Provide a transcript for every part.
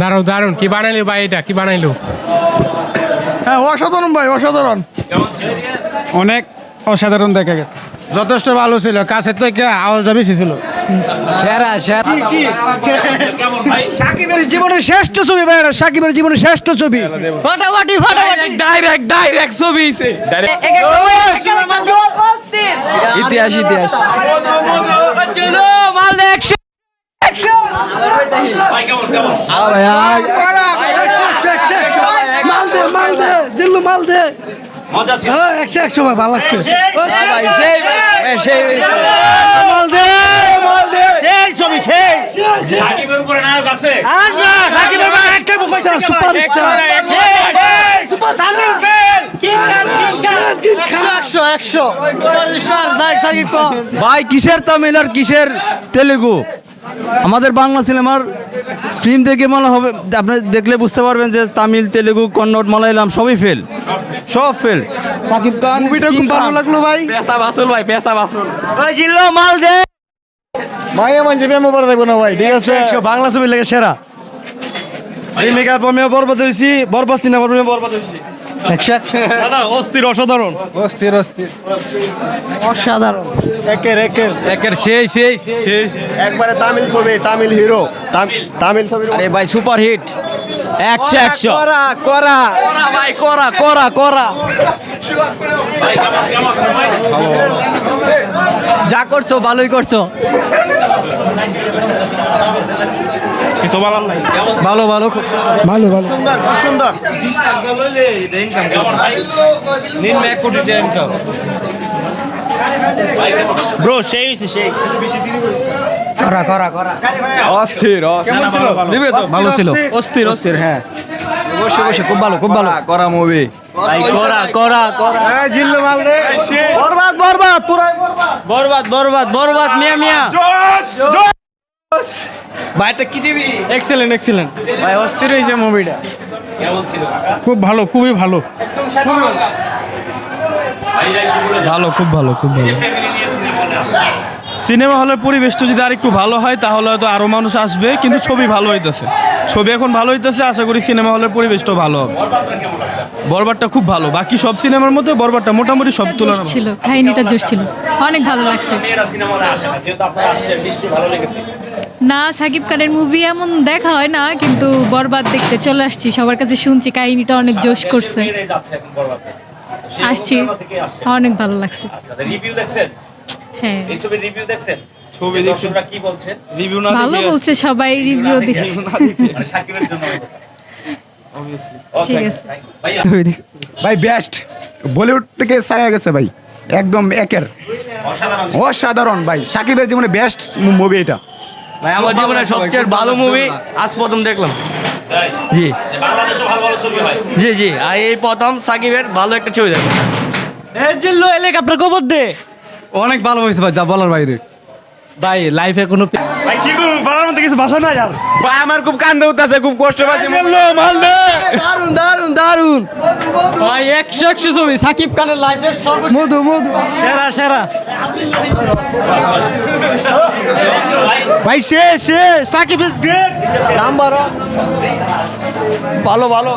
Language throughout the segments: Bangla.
দারুণ দারুণ কি বানাইলো ভাই এটা কি বানাইলো হ্যাঁ অসাধারণ ভাই অসাধারণ অনেক অসাধারণ দেখা গেছে যথেষ্ট ভালো ছিল কাছের থেকে আওয়াজটা বেশি ছিল সেরা সেরা সাকিবের জীবনের শ্রেষ্ঠ ছবি ভাই সাকিবের জীবনের শ্রেষ্ঠ ছবি ফাটাফাটি ফাটাফাটি ডাইরেক্ট ডাইরেক্ট ছবি ইতিহাস একশো একশো। ভাই ভালো লাগছে ভাই কিসের তামিল আর কিসের তেলেগু? আমাদের বাংলা সিনেমার ফিল্ম দেখে মনে হবে আপনি দেখলে বুঝতে পারবেন যে তামিল তেলেগু কন্নড় মালায়ালাম সবই ফেল সব ফেল সাকিব খান মুভিটা খুব ভালো লাগল ভাই। পেশা বাসুল ভাই পেশা বাসুল। ওই জিল্লু মাল দে। মাইয়া মানছে প্রেমও করে দেখব না ভাই ঠিক আছে? বাংলা ছবি লেগে সেরা। প্রেমিকার প্রেমে বরবাদ হয়েছি বরবাদ সিনেমা বরবাদ হয়েছি অস্থির অসাধারণ। অস্থির অস্থির। অসাধারণ। একের একের একের সেই সেই। সেই একবারে তামিল ছবি তামিল হিরো। তামিল ছবি আরে ভাই সুপার হিট। একশো একশো। করা। করা ভাই করা করা করা। যা করছ ভালোই করছ। কিছু বলার নাই? ভালো ভালো ভালো ভালো। সুন্দর খুব সুন্দর। ব্রো সেই সেই। করা করা করা। অস্থির কেমন ছিল? ভালো ছিল। অস্থির। অস্থির হ্যাঁ। অবশ্যই অবশ্যই খুব ভালো খুব ভালো। করা মুভি ভাই করা করা করা। জিল্লু মাল দে বরবাদ বরবাদ পুরাই বরবাদ। বরবাদ বরবাদ বরবাদ মিয়া মিয়া। ভাইটা কি টিভি? এক্সেলেন্ট এক্সেলেন্ট ভাই অস্থির হয়েছে মুভিটা কেমন ছিল? খুব ভালো খুবই ভালো। ভালো। খুব ভালো খুব ভালো। সিনেমা হলের পরিবেশটা যদি আর একটু ভালো হয় তাহলে হয়তো আরও মানুষ আসবে কিন্তু ছবি ভালো হইতেছে। ছবি এখন ভালো হইতেছে আশা করি সিনেমা হলের পরিবেশটাও ভালো হবে। বরবারটা খুব ভালো। বাকি সব সিনেমার মধ্যে বরবারটা মোটামুটি সব তুলনা ছিল কাহিনীটা জোশ ছিল। অনেক ভালো লাগছে। না সাকিব খানের মুভি এমন দেখা হয় না কিন্তু বরবাদ দেখতে চলে আসছি। সবার কাছে শুনছি কাহিনীটা অনেক জোশ করছে। মেয়েরাই যাচ্ছে এখন বরবাদে তো সেই আসছি? আসছে অনেক ভালো লাগছে। আচ্ছা হ্যাঁ। এই ছবির রিভিউ দেখছেন? ছবি এই দর্শকরা কি বলছেন? রিভিউ না ভালো বলছে সবাই রিভিউ দেখে মানে সাকিবের জন্য ঠিক আছে। ভাই বেস্ট বলিউড থেকে সারা গেছে ভাই। একদম একের। অসাধারণ। অসাধারণ ভাই। সাকিবের জীবনে বেস্ট মুভি এটা। ভাই আমার জীবনের সবচেয়ে ভালো মুভি আজ প্রথম দেখলাম। জি। যে বাংলাদেশে ভালো ভালো ছবি জি জি। আর এই প্রথম সাকিবের ভালো একটা ছবি দেখলাম জিল্লু এলাকা আপনার খবর দে। অনেক ভালো হয়েছে ভাই যা বলার বাইরে। ভাই লাইফে কোনো ভাই কি করব বলার মধ্যে কিছু ভাষা ভাই আমার খুব কান্দে উঠতেছে খুব কষ্ট পাচ্ছি। দারুণ দারুণ দারুণ ভাই একশো একশো ছবি সাকিব খানের লাইফের মধু মধু। সেরা সেরা। ভাই সে সে সাকিব ইজ গ্রেট নাম্বার ভালো ভালো।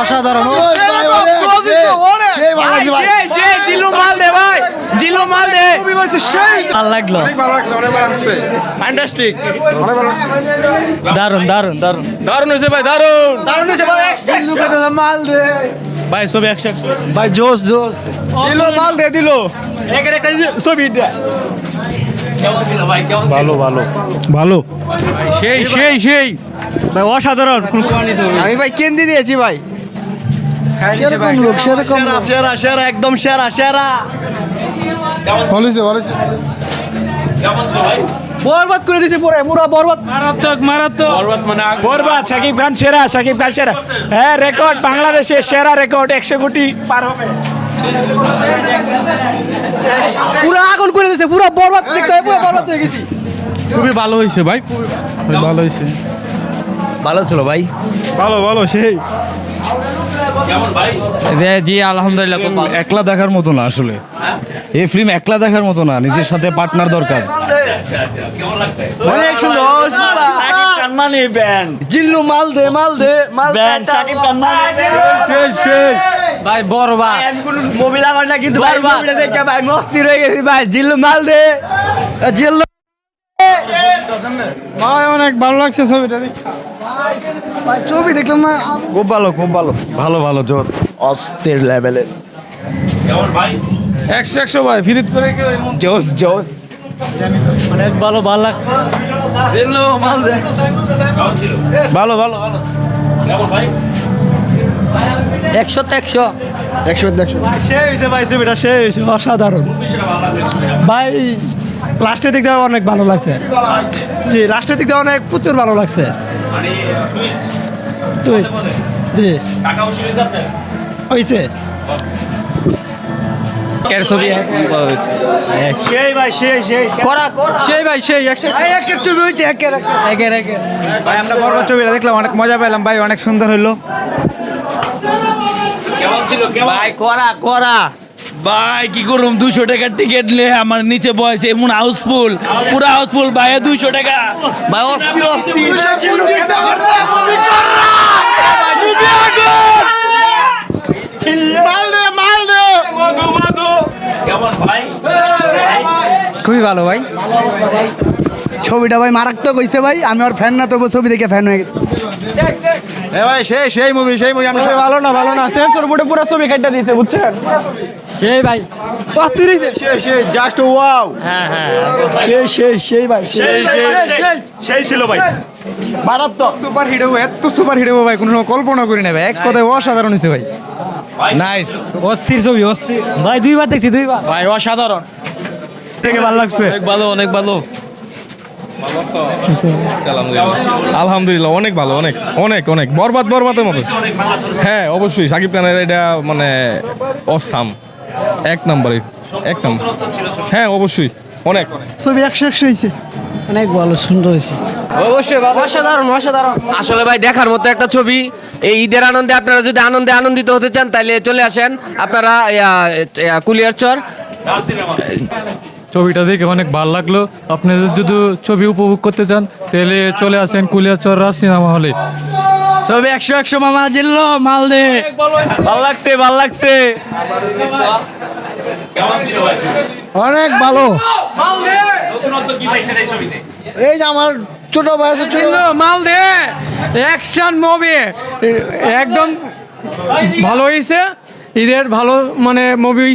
অসাধারণ। জিল্লু মাল দে ভাই জিল্লু মাল দে লাগল। ফ্যান্টাস্টিক দারুণ দারুণ দারুণ দারুণ হয়েছে ভাই দারুণ। মাল দে। ভাই ছবি একশো একশো। ভাই জোস জোস। দিল মাল দে দিল। একের একটা ছবি কেমন ছিল ভালো ভালো। ভালো। সেই সেই সেই। ভাই অসাধারণ। আমি ভাই কেন্দি দিয়েছি ভাই। সেরকম লোক সেরকম। সেরা সেরা একদম সেরা সেরা। কেমন ছিল ভাই? বরবাদ করে দিছে পুরো পুরো বরবাদ। মারাত্মক মারাত্মক। বরবাদ মানে বরবাদ সাকিব খান সেরা সাকিব খান সেরা। হ্যাঁ রেকর্ড বাংলাদেশের সেরা রেকর্ড একশো কোটি পার হবে। পুরো আগুন করে দিছে পুরো বরবাদ দেখতে হয় পুরো বরবাদ হয়ে গেছি। খুবই ভালো হয়েছে ভাই। ভালো হয়েছে। ভালো ছিল ভাই। ভালো ভালো সেই। কেমন ভাই? জি আলহামদুলিল্লাহ একলা দেখার মতো না আসলে। এই ফিল্ম একলা দেখার মতো না নিজের সাথে পার্টনার দরকার। আচ্ছা আচ্ছা অনেক সুন্দর। ব্যান্ড জিল্লু মাল দে মাল দে মাল ব্যান্ড সাকিব খান মাল দে। সেই ভাই বরবাদ মোবিল আমার না কিন্তু ভাই। মুভিটা দেখে ভাই মস্তি রয়ে গেছি ভাই। জিল্লু মাল দে। জিল্লু ভাই অনেক ভালো লাগছে ছবিটা ভাই ছবি দেখলাম না। খুব ভালো খুব ভালো। ভালো ভালো জোর। অস্থির লেভেলের কেমন ভাই? একশো একশো ভাই ফিরিত করে জোস জোস। অনেক ভালো ভালো লাগছে। ভালো ভালো ভালো। কেমন একশো তো একশো। একশো একশো। সেই হয়েছে ভাই ছবিটা সেই হয়েছে অসাধারণ। ভাই লাস্টের দিক দিয়ে অনেক ভালো লাগছে। জি লাস্টের দিক দিয়ে অনেক প্রচুর ভালো লাগছে। মানে টুইস্ট টুইস্ট জি। হয়েছে এর ছবি সেই ভাই সেই সেই করা সেই ভাই সেই একের ছবি হয়েছে একের একের একের ভাই আমরা বরবাদ ছবিটা দেখলাম অনেক মজা পেলাম ভাই অনেক সুন্দর হইল কেমন ছিল কেমন ভাই করা করা ভাই কি করুম দুশো টাকার টিকিট লে আমার নিচে বয়স এমন হাউসফুল পুরো হাউসফুল ভাই দুইশো টাকা ভাই অস্থির অস্থির খুবই ভালো ভাই। ছবিটা ভাই মারাত্মক হয়েছে ভাই। আমি আর ফ্যান না তবু ছবি দেখে ফ্যান হয়ে গেছি। এ ভাই সেই সেই মুভি সেই মুভি আমরা ভালো না ভালো না। সেন্সর বোর্ডে পুরো ছবি কাটটা দিয়েছে বুঝছেন? সেই ভাই। সেই সেই জাস্ট ওয়াও হ্যাঁ হ্যাঁ সেই সেই সেই ভাই সেই সেই সেই ছিল ভাই। মারাত্মক। সুপার হিরো এত সুপার হিরো ভাই কোনো সময় কল্পনা করি না ভাই। এক কথায় অসাধারণ হয়েছে ভাই। নাইস অস্থির ছবি অস্থির। ভাই দুইবার দেখছি দুইবার। ভাই অসাধারণ। থেকে ভালো লাগছে। অনেক ভালো অনেক ভালো। আলহামদুলিল্লাহ অনেক ভালো অনেক অনেক অনেক। বরবাদ বরবাদের মতো। হ্যাঁ অবশ্যই। সাকিব খানের এটা মানে অসাম। এক নম্বরে এক নম্বর। হ্যাঁ অবশ্যই। অনেক। ছবি একশো একশো হয়েছে। অনেক ভালো সুন্দর হয়েছে। অবশ্যই অসাধারণ অসাধারণ। আসলে ভাই দেখার মতো একটা ছবি। এই ঈদের আনন্দে আপনারা যদি আনন্দে আনন্দিত হতে চান তাহলে চলে আসেন। আপনারা কুলিয়ারচর ছবিটা দেখে অনেক ভালো লাগল। আপনি যদি ছবি উপভোগ করতে চান তাহলে চলে আসেন কুলিয়াচর রাজ সিনেমা হলে। ছবি একশো একশো মামা জিল্লো মাল দে। ভালো লাগছে ভালো লাগছে। কেমন ছিল ভাই? অনেক ভালো। নতুনত্ব কি পাইছেন এই যে আমার ছোট বয়সের ছোট মাল দে অ্যাকশন মুভি একদম ভালো হয়েছে ঈদের ভালো মানে মুভি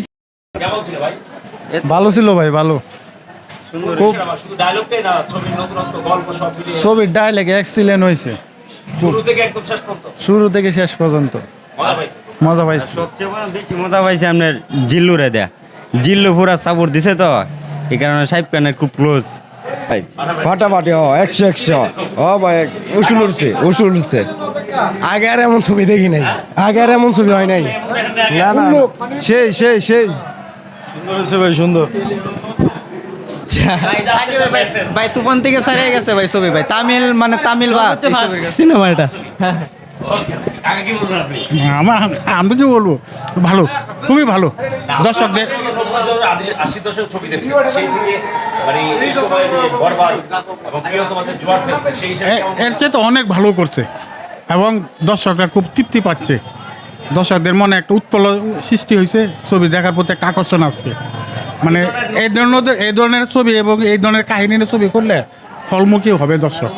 কেমন ছিল ভাই? ভালো ছিল ভাই ভালো। খুব শুধু ডায়লগটাই না ছবির নতুনত্ব গল্প সব মিলিয়ে। ছবির ডায়লেগ এক্সিলেন্ট হয়েছে শুরু থেকে শেষ পর্যন্ত? মজা পাইছে। মজা পাইছে আপনার জিল্লুরে দেয়া। জিল্লু পুরা সাপোর্ট দিছে তো। এই কারণে সাহেব খানের খুব ক্লোজ ফাটাফাটি ও একশো একশো। ও ভাই উসুল উঠছে উসুল উঠছে। আগে আর এমন ছবি দেখি নাই আগে আর এমন ছবি হয় নাই। না না। সেই সেই সেই। সুন্দর হয়েছে ভাই সুন্দর। ভাই তুফান থেকে সারিয়ে গেছে ভাই ছবি ভাই। তামিল মানে তামিল বা সিনেমা এটা আপনি? আমার আমি কি বলব? ভালো খুবই ভালো। দর্শকদের মানে এর চেয়ে তো অনেক ভালো করছে এবং দর্শকরা খুব তৃপ্তি পাচ্ছে। দর্শকদের মনে একটা উৎপল সৃষ্টি হয়েছে ছবি দেখার প্রতি একটা আকর্ষণ আসছে। মানে এই ধরনের এই ধরনের ছবি এবং এই ধরনের কাহিনীর ছবি করলে ফলমুখী হবে দর্শক।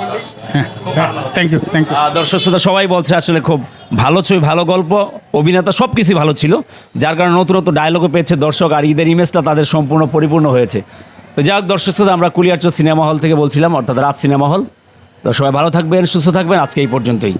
হ্যাঁ থ্যাংক ইউ থ্যাংক ইউ দর্শক শ্রোতা, সবাই বলছে আসলে খুব ভালো ছবি, ভালো গল্প। অভিনেতা সব কিছুই ভালো ছিল, যার কারণে নতুন নতুন ডায়লগও পেয়েছে দর্শক, আর ঈদের ইমেজটা তাদের সম্পূর্ণ পরিপূর্ণ হয়েছে। তো যাই হোক, দর্শক শ্রোতা, আমরা কুলিয়ারচর সিনেমা হল থেকে বলছিলাম, অর্থাৎ রাত সিনেমা হল তো সবাই ভালো থাকবেন, সুস্থ থাকবেন, আজকে এই পর্যন্তই।